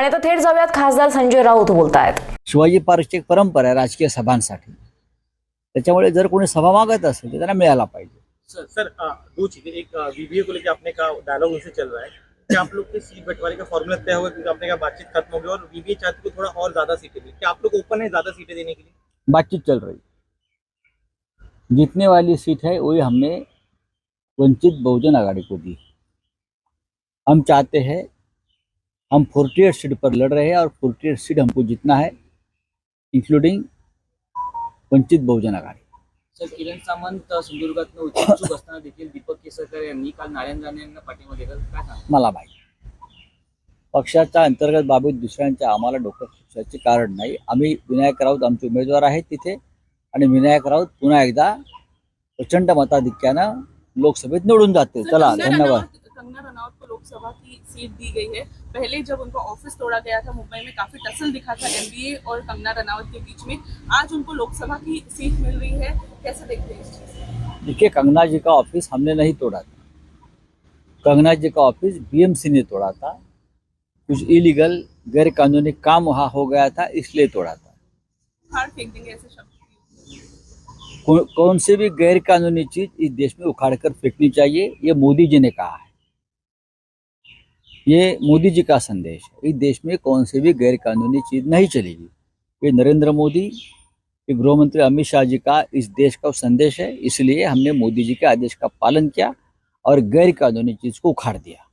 आणि आता थेट जाऊयात खासदार संजय राऊत बोलतायत. शिवाजी पार्कची एक परंपरा आहे राजकीय सभांसाठी. त्याच्यामुळे जर कोणी सभा मागत असेल तर त्यांना मिळाला पाहिजे. सर सर दो चीज़ें. एक वीवीए को लेकर आपने कहा डायलॉग उनसे चल रहा है. क्या आप लोग के सीट बंटवारे का फॉर्मूला तय हुआ क्योंकि आपने कहा बातचीत खत्म हो गई और वीवीए चाहती को थोड़ा और ज़्यादा सीटें दी। क्या आप लोग ओपन है ज़्यादा सीटें देने के लिए? बातचीत चल रही जीतने वाली सीट है वही हमने वंचित बहुजन आघाड़ी को दी हम चाहते हैं हम फोर्टी एट सीट पर लड़ रहे हैं और फोर्टी एट सीट हमको जीतना है इंक्लूडिंग वंचित बहुजन आघाड़ी। सर किरण सामंत सिंधुदुर्गात इच्छुक असताना देखील दीपक केसरकर यांनी काल नारायण राणे यांना पाठिंबा दिला. काय सांगा मला माहीत पक्षाच्या अंतर्गत बाबीत दुसऱ्यांच्या आम्हाला डोकं खुपसायचे कारण नाही. आम्ही विनायक राऊत आमचे उमेदवार आहेत तिथे आणि विनायक राऊत पुन्हा एकदा प्रचंड मताधिक्यानं लोकसभेत निवडून जाते चला धन्यवाद. लोकसभा की सीट दी गई है। पहले जब उनका ऑफ़िस तोड़ा गया था मुंबई में काफ़ी टसल दिखा था एमबीए और कंगना रनावत के बीच में। आज उनको लोकसभा की सीट मिल रही है। कैसे देखते हैं इस चीज़ देखिए कंगना जी का ऑफ़िस हमने नहीं तोड़ा था। कंगना जी का ऑफ़िस बीएमसी ने तोड़ा था। कुछ इलीगल गैर कानूनी काम वहाँ हो गया था इसलिए तोड़ा था। हार फेंक देंगे कौ, कौन सी भी गैर कानूनी चीज़ इस देश में उखाड़ कर फेंकनी चाहिए ये मोदी जी ने कहा है। ये मोदी जी का संदेश है। इस देश में कौन सी भी गैर कानूनी चीज़ नहीं चलेगी। ये नरेंद्र मोदी, ये गृह मंत्री अमित शाह जी का इस देश का संदेश है। इसलिए हमने मोदी जी के आदेश का पालन किया और गैर कानूनी चीज़ को उखाड़ दिया।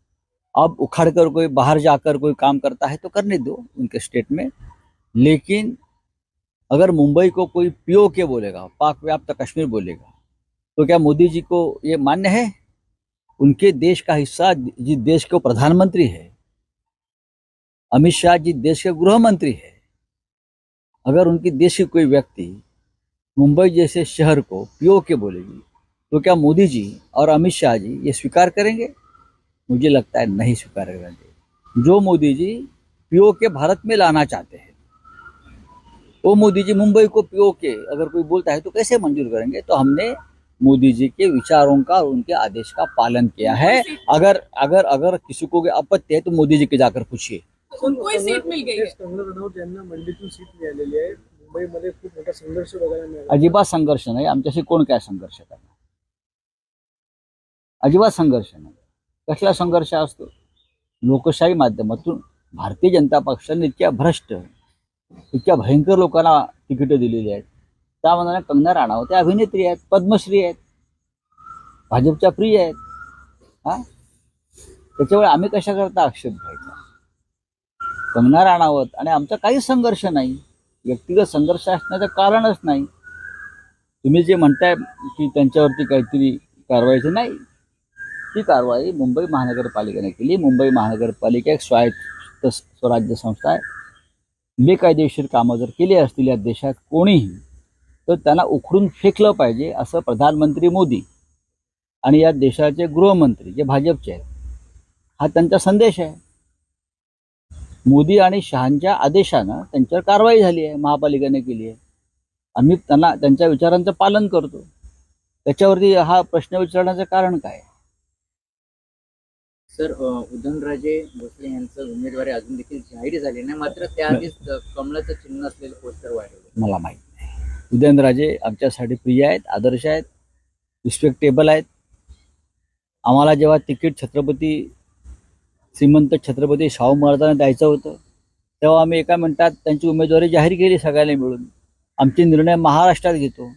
अब उखाड़ कर कोई बाहर जाकर कोई काम करता है तो करने दो उनके स्टेट में। लेकिन अगर मुंबई को कोई पीओ के बोलेगा, पाक व्याप्त कश्मीर बोलेगा तो क्या मोदी जी को ये मान्य है? उनके देश का हिस्सा जिस देश के प्रधानमंत्री है, अमित शाह जी देश के गृह मंत्री है, अगर उनकी देश की कोई व्यक्ति मुंबई जैसे शहर को पीओ के बोलेगी तो क्या मोदी जी और अमित शाह जी ये स्वीकार करेंगे? मुझे लगता है नहीं स्वीकार करेंगे। जो मोदी जी पीओ के भारत में लाना चाहते हैं, वो मोदी जी मुंबई को पीओ के अगर कोई बोलता है तो कैसे मंजूर करेंगे? तो हमने मोदी जी के विचारों का और उनके आदेश का पालन किया है। अगर अगर अगर किसी को आपत्ति है तो मोदी जी के जाकर पूछिए। है मोठा संघर्ष अजिबात नाही. आमच्याशी कोण काय संघर्ष करणार? अजिबात संघर्ष नाही. कसला संघर्ष असतो? लोकशाही माध्यमातून भारतीय जनता पक्षाने इतक्या भ्रष्ट इतक्या भयंकर लोकांना तिकीटं दिलेली आहेत. त्या मनाने कंगना राणावत त्या अभिनेत्री आहेत पद्मश्री आहेत भाजपच्या प्रिय आहेत. हा? त्याच्यामुळे आम्ही कशा करता आक्षेप घ्यायचा? कंगना राणावत आणि आमचा काहीच संघर्ष नाही. व्यक्तिगत संघर्ष असण्याचं कारणच नाही. तुम्ही जे म्हणताय की त्यांच्यावरती काहीतरी कारवाईचं नाही. ती कारवाई मुंबई महानगरपालिकेने केली. मुंबई महानगरपालिका एक स्वायत्त स्वराज्य संस्था आहे. बेकायदेशीर कामं जर केली असतील या देशात कोणीही तर त्यांना उखडून फेकलं पाहिजे असं प्रधानमंत्री मोदी आणि या देशाचे गृहमंत्री जे भाजपचे आहेत हा त्यांचा संदेश आहे. मोदी आणि शहांच्या आदेशानं त्यांच्यावर कारवाई झाली आहे महापालिकेने केली आहे. आम्ही त्यांना त्यांच्या विचारांचं पालन करतो. त्याच्यावरती हा प्रश्न विचारण्याचं कारण काय? सर अ, उदयनराजे भोसले यांचं उमेदवारी अजून देखील जाहीर झाली नाही. मात्र त्याआधीच अ, कमळाचं चिन्ह असलेलं पोस्टर वाढवलं मला माहीत उदयनराजे आमच्यासाठी प्रिय आहेत आदर्श आहेत रिस्पेक्टेबल आहेत. आम्हाला जेव्हा तिकीट छत्रपती श्रीमंत छत्रपती शाहू महाराजांना द्यायचं होतं तेव्हा आम्ही एका मिनटात त्यांची उमेदवारी जाहीर केली सगळ्यांनी मिळून. आमचे निर्णय महाराष्ट्रात घेतो.